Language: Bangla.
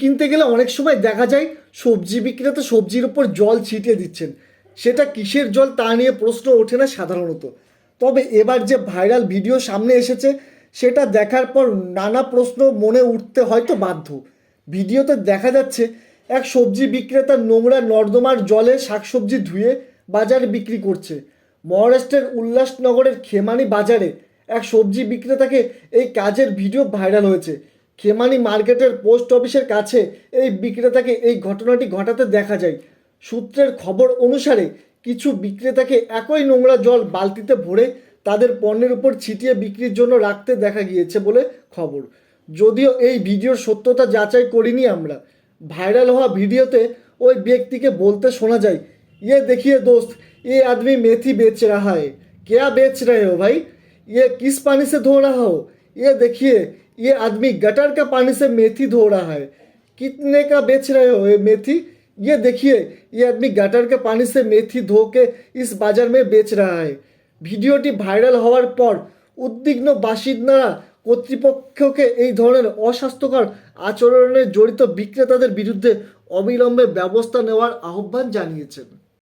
কিনতে গেলে অনেক সময় দেখা যায় সবজি বিক্রেতা সবজির উপর জল ছিটিয়ে দিচ্ছেন। সেটা কিসের জল তা নিয়ে প্রশ্ন ওঠে না সাধারণত। তবে এবার যে ভাইরাল ভিডিও সামনে এসেছে, সেটা দেখার পর নানা প্রশ্ন মনে উঠতে হয়তো বাধ্য। ভিডিওতে দেখা যাচ্ছে, এক সবজি বিক্রেতা নোংরা নর্দমার জলে শাকসবজি ধুয়ে বাজারে বিক্রি করছে। মহারাষ্ট্রের উল্লাসনগরের খেমানি বাজারে এক সবজি বিক্রেতাকে এই কাজের ভিডিও ভাইরাল হয়েছে। খেমানি মার্কেটের পোস্ট অফিসের কাছে এই বিক্রেতাকে এই ঘটনাটি ঘটাতে দেখা যায় সূত্রের খবর অনুসারে কিছু বিক্রেতাকে একই নোংরা জল বালতিতে ভরে তাদের পণ্যের উপর ছিটিয়ে বিক্রির জন্য রাখতে দেখা গিয়েছে বলে খবর যদিও এই ভিডিওর সত্যতা যাচাই করিনি আমরা ভাইরাল হওয়া ভিডিওতে ওই ব্যক্তিকে বলতে শোনা যায় ये देखिए दोस्त ये आदमी मेथी बेच रहा है क्या बेच रहे हो भाई ये किस पानी से धो रहा हो ये देखिए ये आदमी गटर का पानी से मेथी धो रहा है कितने का बेच रहे हो ये मेथी ये देखिए ये आदमी गटर के पानी से मेथी धो के इस बाजार में बेच रहा है ভিডিওটি ভাইরাল হওয়ার পর উদ্বিগ্ন বাসিন্দারা কর্তৃপক্ষকে এই ধরনের অস্বাস্থ্যকর আচরণে জড়িত বিক্রেতাদের বিরুদ্ধে অবিলম্বে ব্যবস্থা নেওয়ার আহ্বান জানিয়েছেন